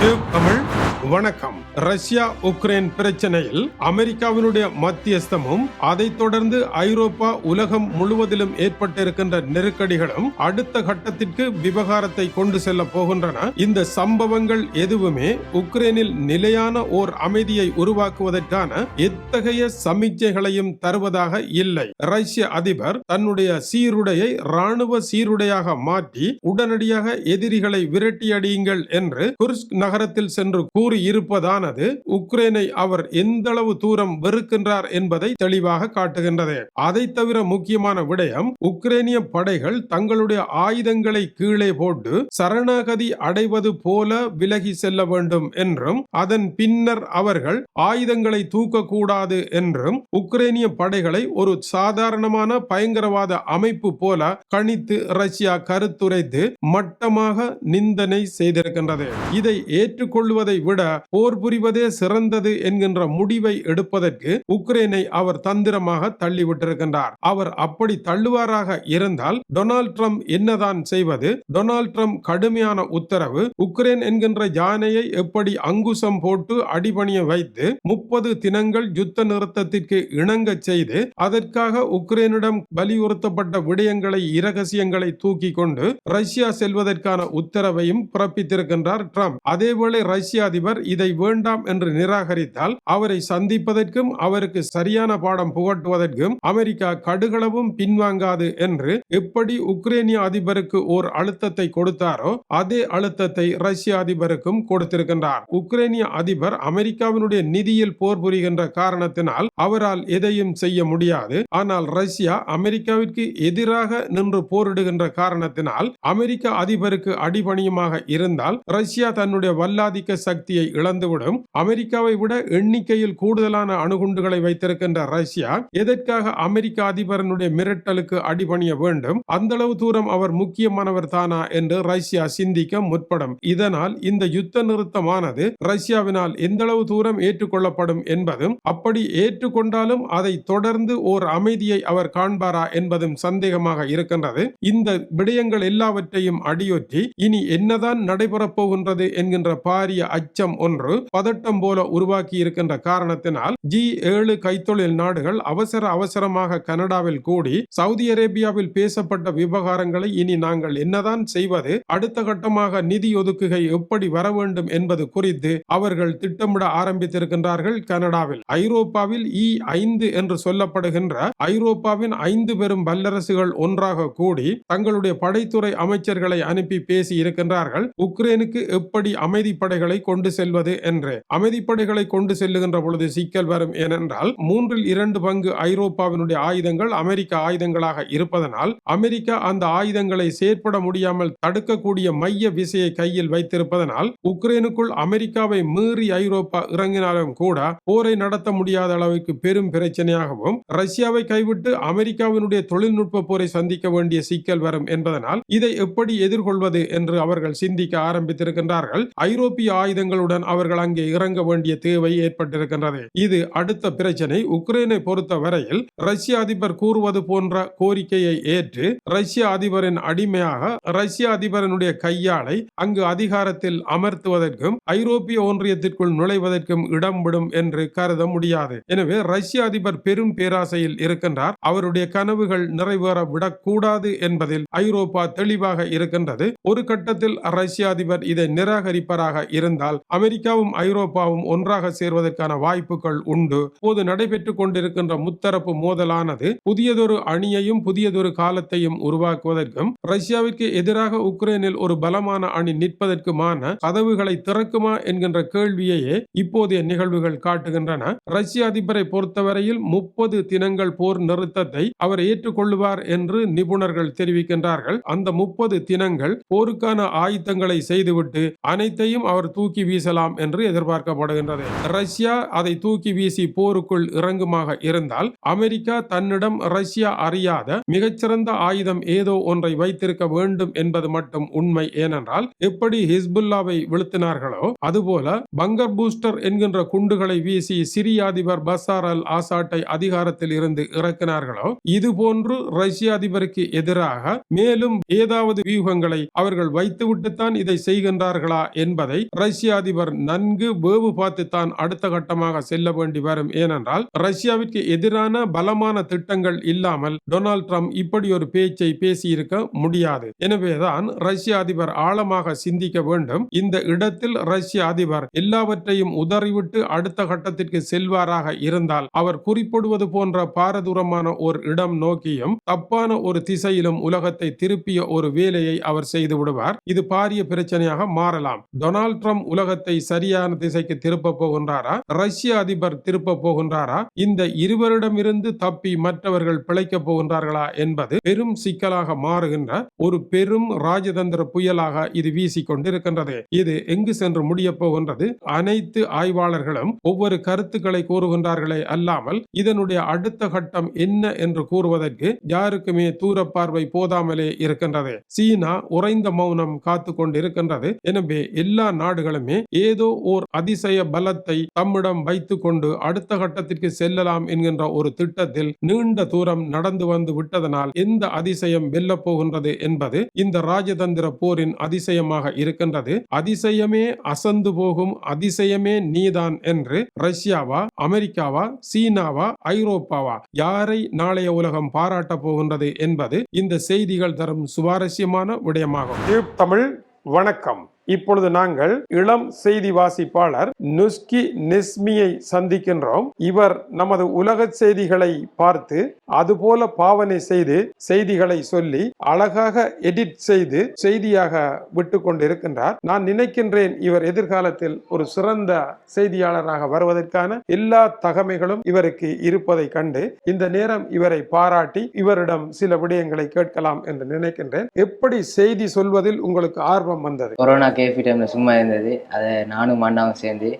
Tube Tamil வணக்கம். Russia Ukraine பிரச்சனையில் அமெரிக்காவினுடைய மத்தியஸ்தமும் அதைத் தொடர்ந்து ஐரோப்பா உலகம் முழுவதிலும் ஏற்பட்டிருக்கின்ற நெருக்கடிகளும் அடுத்த கட்டத்திற்கு விவகாரத்தை கொண்டு செல்ல போகின்றன. இந்த சம்பவங்கள் எதுவுமே உக்ரைனில் நிலையான ஓர் அமைதியை உருவாக்குவதற்கான எத்தகைய சமிக்ஞைகளையும் தருவதாக இல்லை. ரஷ்ய அதிபர் தன்னுடைய சீருடையை ராணுவ சீருடையாக மாற்றி உடனடியாக எதிரிகளை விரட்டியடியுங்கள் என்று குர்ஸ்க் நகரத்தில் சென்று கூறியிருப்பதானது உக்ரைனை அவர் எந்தளவு தூரம் வெறுக்கின்றார் என்பதை தெளிவாக காட்டுகின்றது. அதை தவிர முக்கியமான விடயம் உக்ரைனிய படைகள் தங்களுடைய ஆயுதங்களை கீழே போட்டு சரணாகதி அடைவது போல விலகி செல்ல வேண்டும் என்றும் அதன் பின்னர் அவர்கள் ஆயுதங்களை தூக்கக்கூடாது என்றும் உக்ரைனிய படைகளை ஒரு சாதாரணமான பயங்கரவாத அமைப்பு போல கணித்து ரஷ்யா கருத்துரைத்து மட்டமாக நிந்தனை செய்திருக்கின்றது. இதை ஏற்றுக்கொள்வதை விட விட போர் புரிவதே சிறந்தது என்கின்ற முடிவை எடுப்பதற்கு உக்ரைனை அவர் தந்திரமாக தள்ளிவிட்டிருக்கின்றார். அவர் அப்படி தள்ளுவாராக இருந்தால் டொனால்ட் ட்ரம்ப் என்னதான் செய்வது? டொனால்ட் ட்ரம்ப் கடுமையான உத்தரவு. உக்ரைன் என்கின்ற யானையை எப்படி அங்குசம் போட்டு அடிபணிய வைத்து முப்பது தினங்கள் யுத்த நிறுத்தத்திற்கு இணங்க செய்து அதற்காக உக்ரைனிடம் வலியுறுத்தப்பட்ட விடயங்களை இரகசியங்களை தூக்கி கொண்டு ரஷ்யா செல்வதற்கான உத்தரவையும் பிறப்பித்திருக்கின்றார் ட்ரம்ப். அதேவேளை ரஷ்ய அதிபர் இதை வேண்டாம் என்று நிராகரித்தால் அவரை சந்திப்பதற்கும் அவருக்கு சரியான பாடம் புகட்டுவதற்கும் அமெரிக்கா கடுகளவும் பின்வாங்காது என்று எப்படி உக்ரைனிய அதிபருக்கு ஓர் அழுத்தத்தை கொடுத்தாரோ அதே அழுத்தத்தை ரஷ்ய அதிபருக்கும் கொடுத்திருக்கின்றார். உக்ரைனிய அதிபர் அமெரிக்காவினுடைய நிதியில் போர் புரிகின்ற காரணத்தினால் அவரால் எதையும் செய்ய முடியாது. ஆனால் ரஷ்யா அமெரிக்காவிற்கு எதிராக நின்று போரிடுகின்ற காரணத்தினால் அமெரிக்க அதிபருக்கு அடிபணியுமாக இருந்தால் ரஷ்யா தன்னுடைய வல்லாதிக்க சக்தியை சக்தியை இழந்துவிடும். அமெரிக்காவை விட எண்ணிக்கையில் கூடுதலான அணுகுண்டுகளை வைத்திருக்கின்ற ரஷ்யா எதற்காக அமெரிக்க அதிபரனுடைய மிரட்டலுக்கு அடிபணிய வேண்டும்? அந்த அளவு தூரம் அவர் முக்கியமானவர் தானா என்று ரஷ்யா சிந்திக்க முற்படும். இதனால் இந்த யுத்த நிறுத்தமானது ரஷ்யாவினால் எந்த அளவு தூரம் ஏற்றுக்கொள்ளப்படும் என்பதும் அப்படி ஏற்றுக்கொண்டாலும் அதை தொடர்ந்து ஓர் அமைதியை அவர் காண்பாரா என்பதும் சந்தேகமாக இருக்கின்றது. இந்த விடயங்கள் எல்லாவற்றையும் அடியொற்றி இனி என்னதான் நடைபெறப் போகின்றது என்கின்ற பாரிய அச்சம் ஒன்று பதட்டம் போல உருவாக்கி இருக்கின்ற காரணத்தினால் ஜி ஏழு கைத்தொழில் நாடுகள் அவசர அவசரமாக கனடாவில் கூடி சவுதி அரேபியாவில் பேசப்பட்ட விவகாரங்களை இனி நாங்கள் என்னதான் செய்வது அடுத்த கட்டமாக நிதி ஒதுக்குகை எப்படி வர வேண்டும் என்பது குறித்து அவர்கள் திட்டமிட ஆரம்பித்திருக்கின்றார்கள் கனடாவில். ஐரோப்பாவில் இ ஐந்து என்று சொல்லப்படுகின்ற ஐரோப்பாவின் ஐந்து பெரும் வல்லரசுகள் ஒன்றாக கூடி தங்களுடைய படைத்துறை அமைச்சர்களை அனுப்பி பேசி இருக்கின்றார்கள். உக்ரைனுக்கு எப்படி அமைதி படைகளை கொண்டு செல்வது என்று. அமைதிப்படைகளை கொண்டு செல்லுகின்ற பொழுது சிக்கல் வரும் ஏனென்றால் மூன்றில் இரண்டு பங்கு ஐரோப்பாவினுடைய ஆயுதங்கள் அமெரிக்க ஆயுதங்களாக இருப்பதனால் அமெரிக்கா அந்த ஆயுதங்களை செயற்பட முடியாமல் தடுக்கக்கூடிய மைய விசையை கையில் வைத்திருப்பதனால் உக்ரைனுக்குள் அமெரிக்காவை மீறி ஐரோப்பா இறங்கினாலும் கூட போரை நடத்த முடியாத அளவுக்கு பெரும் பிரச்சனையாகவும் ரஷ்யாவை கைவிட்டு அமெரிக்காவினுடைய தொழில்நுட்ப போரை சந்திக்க வேண்டிய சிக்கல் வரும் என்பதனால் இதை எப்படி எதிர்கொள்வது என்று அவர்கள் சிந்திக்க ஆரம்பித்திருக்கின்றார்கள். ஐரோப்பிய ஆயுதங்கள் ஆயுதங்களுடன் அவர்கள் அங்கே இறங்க வேண்டிய தேவை ஏற்பட்டிருக்கின்றது. இது அடுத்த பிரச்சனை. உக்ரைனை பொறுத்த வரையில் ரஷ்ய அதிபர் கூறுவது போன்ற கோரிக்கையை ஏற்று ரஷ்ய அதிபரின் அடிமையாக ரஷ்ய அதிபரனுடைய கையாளை அங்கு அதிகாரத்தில் அமர்த்துவதற்கும் ஐரோப்பிய ஒன்றியத்திற்குள் நுழைவதற்கும் இடம் விடும் என்று கருத முடியாது. எனவே ரஷ்ய அதிபர் பெரும் பேராசையில் இருக்கின்றார். அவருடைய கனவுகள் நிறைவேற விடக்கூடாது என்பதில் ஐரோப்பா தெளிவாக இருக்கின்றது. ஒரு கட்டத்தில் ரஷ்ய அதிபர் இதை நிராகரிப்பராக இருந்தால் அமெரிக்காவும் ஐரோப்பாவும் ஒன்றாக சேர்வதற்கான வாய்ப்புகள் உண்டு. போது நடைபெற்றுக் கொண்டிருக்கின்ற முத்தரப்பு மோதலானது புதியதொரு அணியையும் புதியதொரு காலத்தையும் உருவாக்குவதற்கும் ரஷ்யாவிற்கு எதிராக உக்ரைனில் ஒரு பலமான அணி நிற்பதற்குமான கதவுகளை திறக்குமா என்கின்ற கேள்வியையே இப்போதைய நிகழ்வுகள் காட்டுகின்றன. ரஷ்ய அதிபரை பொறுத்தவரையில் முப்பது தினங்கள் போர் நிறுத்தத்தை அவர் ஏற்றுக்கொள்ளுவார் என்று நிபுணர்கள் தெரிவிக்கின்றார்கள். அந்த முப்பது தினங்கள் போருக்கான ஆயுத்தங்களை செய்துவிட்டு அனைத்தையும் அவர் தூக்கி வீசலாம் என்று எதிர்பார்க்கப்படுகின்றது. ரஷ்யா அதை தூக்கி வீசி போருக்குள் இறங்குமாக இருந்தால் அமெரிக்கா தன்னிடம் ரஷ்யா அறியாத மிகச்சிறந்த ஆயுதம் ஏதோ ஒன்றை வைத்திருக்க வேண்டும் என்பது மட்டும் உண்மை. ஏனென்றால் எப்படி ஹிஸ்புல்லாவை வீழ்த்தினார்களோ அதுபோல பங்கர் பூஸ்டர் என்கின்ற குண்டுகளை வீசி சிரிய அதிபர் பசார் அல் ஆசாட்டை அதிகாரத்தில் இருந்து இறக்கினார்களோ இதுபோன்று ரஷ்ய அதிபருக்கு எதிராக மேலும் ஏதாவது வியூகங்களை அவர்கள் வைத்துவிட்டுத்தான் இதை செய்கின்றார்களா என்பதை ரஷ்ய அதிபர் அதிபர் நன்கு வேவு பார்த்து தான் அடுத்த கட்டமாக செல்ல வேண்டி வரும். ஏனென்றால் ரஷ்யாவிற்கு எதிரான பலமான திட்டங்கள் இல்லாமல் டொனால்ட் ட்ரம்ப் இப்படி ஒரு பேச்சை பேசியிருக்க முடியாது. எனவேதான் ரஷ்ய அதிபர் ஆழமாக சிந்திக்க வேண்டும். இந்த இடத்தில் ரஷ்ய அதிபர் எல்லாவற்றையும் உதறிவிட்டு அடுத்த கட்டத்திற்கு செல்வாராக இருந்தால் அவர் குறிப்பிடுவது போன்ற பாரதூரமான ஒரு இடம் நோக்கியும் தப்பான ஒரு திசையிலும் உலகத்தை திருப்பிய ஒரு வேலையை அவர் செய்து விடுவார். இது பாரிய பிரச்சனையாக மாறலாம். டொனால்ட் ட்ரம்ப் உலகத்தை சரியான திசைக்கு திருப்ப போகின்றாரா? ரஷ்ய அதிபர் திருப்ப போகின்றாரா? இந்த இருவரிடமிருந்து தப்பி மற்றவர்கள் பிழைக்க போகின்றார்களா என்பது பெரும் சிக்கலாக மாறுகின்ற ஒரு பெரும் ராஜதந்திர புயலாக இது வீசிக்கொண்டிருக்கின்றது. இது எங்கு சென்று முடிய போகின்றது? அனைத்து ஆய்வாளர்களும் ஒவ்வொரு கருத்துக்களை கூறுகின்றார்களே அல்லாமல் இதனுடைய அடுத்த கட்டம் என்ன என்று கூறுவதற்கு யாருக்குமே தூர பார்வை போதாமலே இருக்கின்றது. சீனா உறைந்த மௌனம் காத்து கொண்டிருக்கின்றது எனவே எல்லா நாடுகளுமே ஏதோ ஓர் அதிசய பலத்தை தம்மிடம் வைத்துக் கொண்டு அடுத்த கட்டத்திற்கு செல்லலாம் என்கின்ற ஒரு திட்டத்தில் நீண்ட தூரம் நடந்து வந்து விட்டதனால் எந்த அதிசயம் வெல்லப் போகின்றது என்பது இந்த ராஜதந்திர போரின் அதிசயமாக இருக்கின்றது. அதிசயமே அசந்து போகும் அதிசயமே நீதான் என்று ரஷ்யாவா அமெரிக்காவா சீனாவா ஐரோப்பாவா யாரை நாளைய உலகம் பாராட்ட போகின்றது என்பது இந்த செய்திகள் தரும் சுவாரஸ்யமான விடயமாகும். தமிழ் வணக்கம். இப்பொழுது நாங்கள் இளம் செய்தி வாசிப்பாளர் நுஸ்கி நிஸ்மியை சந்திக்கின்றோம். இவர் நமது உலக செய்திகளை பார்த்து அதுபோல பாவனை செய்து செய்திகளை சொல்லி அழகாக எடிட் செய்து செய்தியாக விட்டு கொண்டிருக்கின்றார். நான் நினைக்கின்றேன் இவர் எதிர்காலத்தில் ஒரு சிறந்த செய்தியாளராக வருவதற்கான எல்லா தகமைகளும் இவருக்கு இருப்பதை கண்டு இந்த நேரம் இவரை பாராட்டி இவரிடம் சில விடயங்களை கேட்கலாம் என்று நினைக்கின்றேன். எப்படி செய்தி சொல்வதில் உங்களுக்கு ஆர்வம் வந்தது? கொரோனா கேபி டைம்ல சும்மா இருந்தது. அதை நானும் அண்ணாவும் சேர்ந்து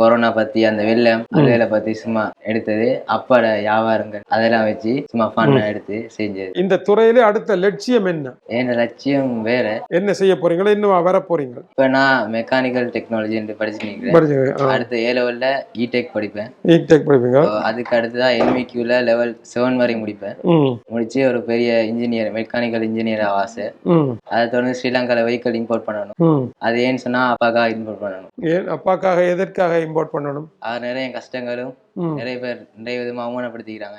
கொரோனா பத்தி அந்த வெள்ளம் அலுவலை பத்தி சும்மா எடுத்தது. அப்பாட வியாபாரங்கள் அதெல்லாம் வச்சு சும்மா ஃபன்னா எடுத்து செஞ்சது. இந்த துறையிலே அடுத்த லட்சியம் என்ன? என் லட்சியம் வேற. என்ன செய்ய போறீங்களா? இன்னும் வர போறீங்க இப்ப நான் மெக்கானிக்கல் டெக்னாலஜி படிச்சு நிற்கிறேன் அடுத்து ஏ லெவல்ல இடெக் படிப்பேன். டெக் படிப்பீங்க. அதுக்கு அடுத்ததான் என்விக்யூல லெவல் செவன் வரை முடிப்பேன். முடிச்சு ஒரு பெரிய இன்ஜினியர் மெக்கானிக்கல் இன்ஜினியர் ஆசை. அதை தொடர்ந்து ஸ்ரீலங்கால வெஹிக்கல் இம்போர்ட் பண்ணணும். அது ஏன்னு சொன்னா அப்பாக்காக இம்போர்ட் பண்ணணும். ஏன் அப்பாக்காக எதற்காக இம்போர்ட் பண்ணணும்? அவர் நிறைய கஷ்டங்களும் நிறைய பேர் நிறைய விதமா அவமானப்படுத்திக்கிறாங்க.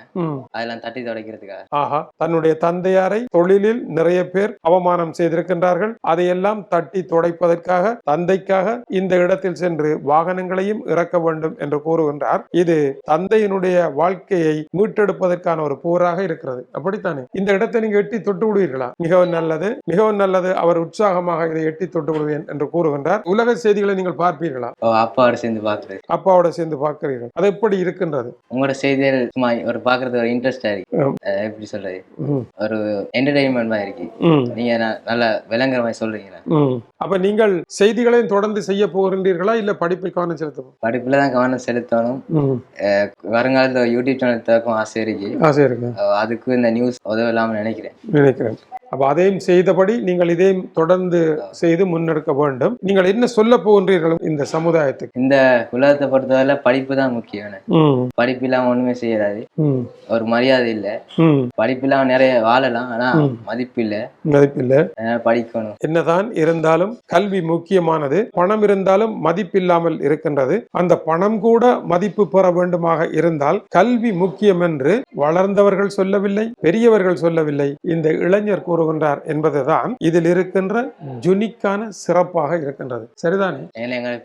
அதெல்லாம் தட்டி துடைக்கிறதுக்காக. ஆஹா. தன்னுடைய தந்தையாரை தொழிலில் நிறைய பேர் அவமானம் செய்திருக்கின்றார்கள். அதையெல்லாம் தட்டி துடைப்பதற்காக தந்தைக்காக இந்த இடத்தில் சென்று வாகனங்களையும் இறக்க வேண்டும் என்று கூறுகின்றார். இது தந்தையினுடைய வாழ்க்கையை மீட்டெடுப்பதற்கான ஒரு போராக இருக்கிறது. அப்படித்தானே? இந்த இடத்தை நீங்க எட்டி தொட்டு விடுவீர்களா? மிகவும் நல்லது. மிகவும் நல்லது. அவர் உற்சாகமாக இதை எட்டி தொட்டு விடுவேன் என்று கூறுகின்றார். உலக செய்திகளை நீங்கள் பார்ப்பீர்களா? அப்பாவோட சேர்ந்து பாக்குறது அப்பாவோட சேர்ந்து பார்க்கிறீர்கள். அது எப்படி இருக்கின்றது. உங்களோட செய்திகள் சும்மா ஒரு பாக்குறது ஒரு இன்ட்ரெஸ்டா இருக்கு. எப்படி சொல்றது? ஒரு என்டர்டைன்மெண்ட் மாதிரி இருக்கு. நீங்க நல்லா விளங்குற மாதிரி சொல்றீங்களா. அப்ப நீங்கள் செய்திகளையும் தொடர்ந்து செய்ய போகின்றீர்களா? இல்ல படிப்பில் கவனம் செலுத்த படிப்புல தான் கவனம் செலுத்தணும். வருங்காலத்துல யூடியூப் சேனல் திறக்கும் ஆசை இருக்கு. ஆசை இருக்கு. அதுக்கு இந்த நியூஸ் உதவலாம்னு நினைக்கிறேன். நினைக்கிறேன். அப்ப அதையும் செய்தபடி நீங்கள் இதையும் தொடர்ந்து செய்து முன்னெடுக்க வேண்டும். நீங்கள் என்ன சொல்ல போகின்றீர்கள் இந்த சமுதாயத்துக்கு? இந்த உலகத்தை பொறுத்தவரை படிப்பு தான் முக்கியம் படிப்பு இல்லாம ஒண்ணுமே செய்யறாது. ஒரு மரியாதை இல்ல. படிப்பு இல்லாம நிறைய வாழலாம் ஆனா. மதிப்பு இல்ல. மதிப்பில்லை அதனால படிக்கணும். என்னதான் இருந்தாலும் கல்வி முக்கியமானது பணம் இருந்தாலும் மதிப்பில்லாமல் இருக்கின்றது. அந்த பணம் கூட மதிப்பு பெற வேண்டுமாக இருந்தால் கல்வி முக்கியம் என்று வளர்ந்தவர்கள் சொல்லவில்லை பெரியவர்கள் சொல்லவில்லை. இந்த இளைஞர் கூறுகின்றார் என்பதுதான் இதில் இருக்கின்ற ஜுனிக்கான சிறப்பாக இருக்கின்றது. சரிதானே?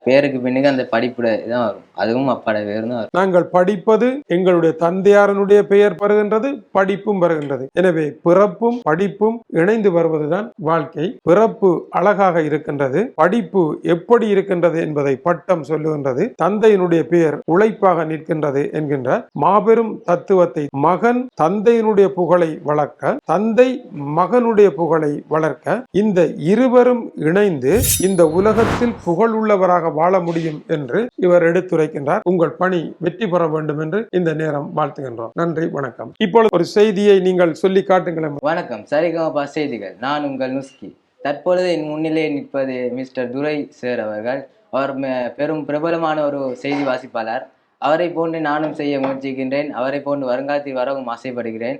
பேருக்கு பின்னுக்கு அந்த படிப்புட வரும். அதுவும் அப்பாட பேரு தான் நாங்கள் படிப்பது எங்களுடைய தந்தையாரனுடைய பெயர் பெறுகின்றது படிப்பும் பெறுகின்றது. எனவே பிறப்பும் படிப்பும் இணைந்து வருவதுதான் வாழ்க்கை. பிறப்பு அழகாக இருக்கின்றது படிப்பு எப்படி இருக்கின்றது என்பதை பட்டம் சொல்லுகின்றது தந்தையினுடைய பெயர் உழைப்பாக நிற்கின்றது என்கின்ற மாபெரும் தத்துவத்தை மகன் தந்தையினுடைய புகழை வளர்க்க தந்தை மகனுடைய புகழை வளர்க்க இந்த இருவரும் இணைந்து இந்த உலகத்தில் புகழ் உள்ளவராக வாழ முடியும் என்று இவர் எடுத்துரைக்கின்றார். உங்கள் பணி வெற்றி பெற வேண்டும் என்று இந்த நேரம் வாழ்த்துகின்றோம். நன்றி வணக்கம். இப்பொழுது ஒரு செய்தியை நீங்கள் சொல்லி காட்டுங்களேன். வணக்கம். சரிகமபா செய்திகள். நான் உங்கள் நுஸ்கி. தற்பொழுது என் முன்னிலையில் நிற்பது மிஸ்டர் துரை சேர் அவர்கள். அவர் பெரும் பிரபலமான ஒரு செய்தி வாசிப்பாளர். அவரை போன்று நானும் செய்ய முயற்சிக்கின்றேன். அவரை போன்று வருங்காலத்தில் வரவும் ஆசைப்படுகிறேன்.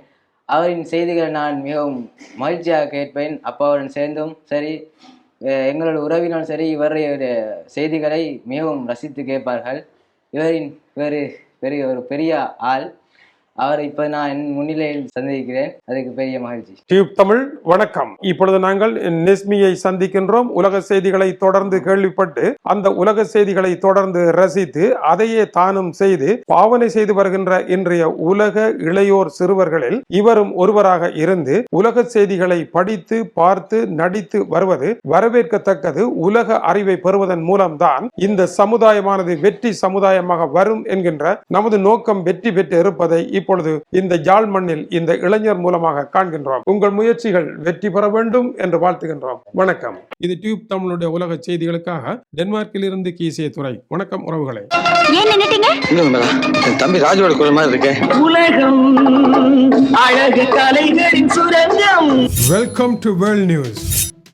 அவரின் செய்திகளை நான் மிகவும் மகிழ்ச்சியாக கேட்பேன். அப்பாவுடன் சேர்ந்தும் சரி எங்களோட உறவினரும் சரி இவருடைய செய்திகளை மிகவும் ரசித்து கேட்பார்கள். இவரின் இவர் பெரிய ஒரு பெரிய ஆள். அவரை இப்ப நான் என் முன்னிலையில் சந்திக்கிறேன். அதுக்கு பெரிய மகிழ்ச்சி. டியூப் தமிழ் வணக்கம். இப்பொழுது நாங்கள் நெஸ்மியை சந்திக்கின்றோம். உலக செய்திகளை தொடர்ந்து கேள்விப்பட்டு அந்த உலக செய்திகளை தொடர்ந்து ரசித்து அதையே தானும் செய்து பாவனை செய்து வருகின்ற இன்றைய உலக இளையோர் சிறுவர்களில் இவரும் ஒருவராக இருந்து உலக செய்திகளை படித்து பார்த்து நடித்து வருவது வரவேற்கத்தக்கது. உலக அறிவை பெறுவதன் மூலம்தான் இந்த சமுதாயமானது வெற்றி சமுதாயமாக வரும் என்கின்ற நமது நோக்கம் வெற்றி பெற்று இருப்பதை இப்போ இப்பொழுது இந்த யாழ் மண்ணில் இந்த இளைஞர் மூலமாக காண்கின்றோம். உங்கள் முயற்சிகள் வெற்றி பெற வேண்டும் என்று வாழ்த்துகின்றோம். வணக்கம். இது டியூப் தமிழுடைய உலக செய்திகளுக்காக டென்மார்க்கில் இருந்து கீசிய துறை வணக்கம் உறவுகளை. தம்பி ராஜுவோட குரல் மாதிரி இருக்கு. உலகம் அழகு கலைகளின் சுரங்கம். Welcome to world news